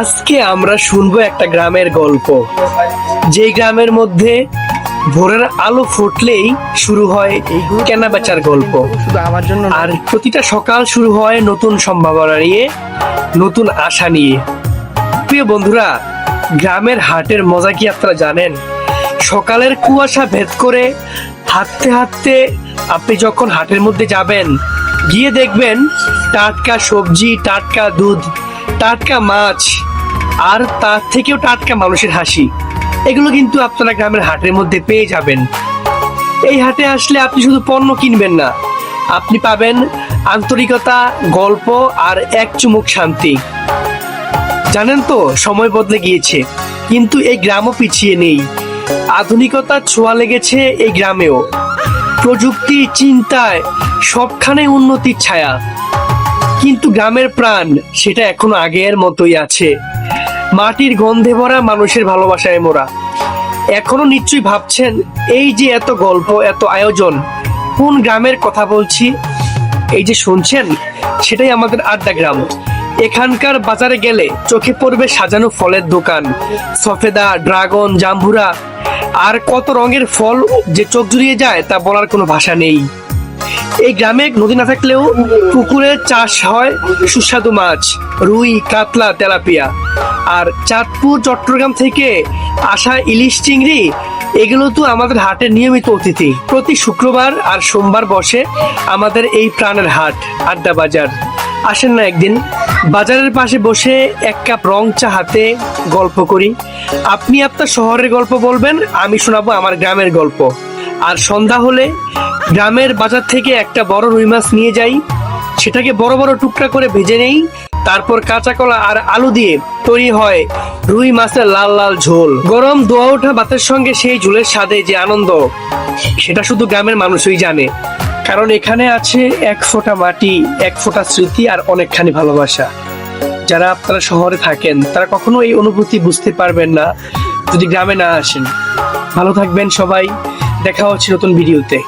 আজকে আমরা শুনব একটা গ্রামের গল্প। যেই গ্রামের মধ্যে ভোরের আলো ফুটলেই শুরু হয় কেনা বেচার গল্প। আমার জন্য আর প্রতিটা সকাল শুরু হয় নতুন সম্ভাবনা নিয়ে, নতুন আশা নিয়ে। প্রিয় বন্ধুরা, গ্রামের হাটের মজা কি আপনারা জানেন? সকালের কুয়াশা ভেদ করে হাঁটতে হাঁটতে আপনি যখন হাটের মধ্যে যাবেন, গিয়ে দেখবেন টাটকা সবজি, টাটকা দুধ টাটকা মাছ আর তার থেকেও টাটকা মানুষের হাসি, এগুলো কিন্তু আপনারা গ্রামের হাটের মধ্যে পেয়ে যাবেন। এই হাটে আসলে আপনি শুধু পণ্য কিনবেন না, আপনি পাবেন আন্তরিকতা, গল্প আর এক চুমুক শান্তি। জানেন তো, সময় বদলে গিয়েছে, কিন্তু এই গ্রামও পিছিয়ে নেই। আধুনিকতার ছোঁয়া লেগেছে এই গ্রামেও। প্রযুক্তি, চিন্তায় সবখানে উন্নতির ছায়া। কিন্তু গ্রামের প্রাণ, সেটা এখনও আগের মতোই আছে। মাটির গন্ধে ভরা মানুষের ভালোবাসায় মোরা। এখনও নিশ্চয়ই ভাবছেন, এই যে এত গল্প, এত আয়োজন, কোন গ্রামের কথা বলছি? এই যে শুনছেন, সেটাই আমাদের আড্ডা গ্রাম। এখানকার বাজারে গেলে চোখে পড়বে সাজানো ফলের দোকান, সফেদা, ড্রাগন, জাম্বুরা। আর কত রঙের ফল যে চোখ জুড়িয়ে যায় তা বলার কোনো ভাষা নেই। এই গ্রামে নদী না থাকলেও পুকুরে চাষ হয় সুস্বাদু মাছ, রুই, কাতলা, তেলাপিয়া। আর চাঁদপুর, চট্টগ্রাম থেকে আসা ইলিশ চিংড়ি, এগুলো তো আমাদের হাটের নিয়মিত অতিথি। প্রতি শুক্রবার আর সোমবার বসে আমাদের এই প্রাণের হাট, আড্ডা বাজার। আসেন না একদিন, বাজারের পাশে বসে এক কাপ রং চা হাতে গল্প করি। আপনি আপনার শহরের গল্প বলবেন, আমি শোনাবো আমার গ্রামের গল্প। আর সন্ধ্যা হলে গ্রামের বাজার থেকে একটা বড় রুই মাছ নিয়ে যাই। সেটাকে বড় বড় টুকরা করে ভেজে নেই। তারপর কাঁচা কলা আর আলু দিয়ে তৈরি হয় রুই মাছের লাল লাল ঝোল। গরম দোয়া ওঠা ভাতের সঙ্গে সেই ঝোলের স্বাদে যে আনন্দ, সেটা শুধু গ্রামের মানুষই জানে। কারণ এখানে আছে এক ফোঁটা মাটি, এক ফোঁটা স্মৃতি আর অনেকখানি ভালোবাসা। যারা আপনারা শহরে থাকেন, তারা কখনো এই অনুভূতি বুঝতে পারবেন না যদি গ্রামে না আসেন। ভালো থাকবেন সবাই। দেখা হচ্ছে নতুন ভিডিওতে।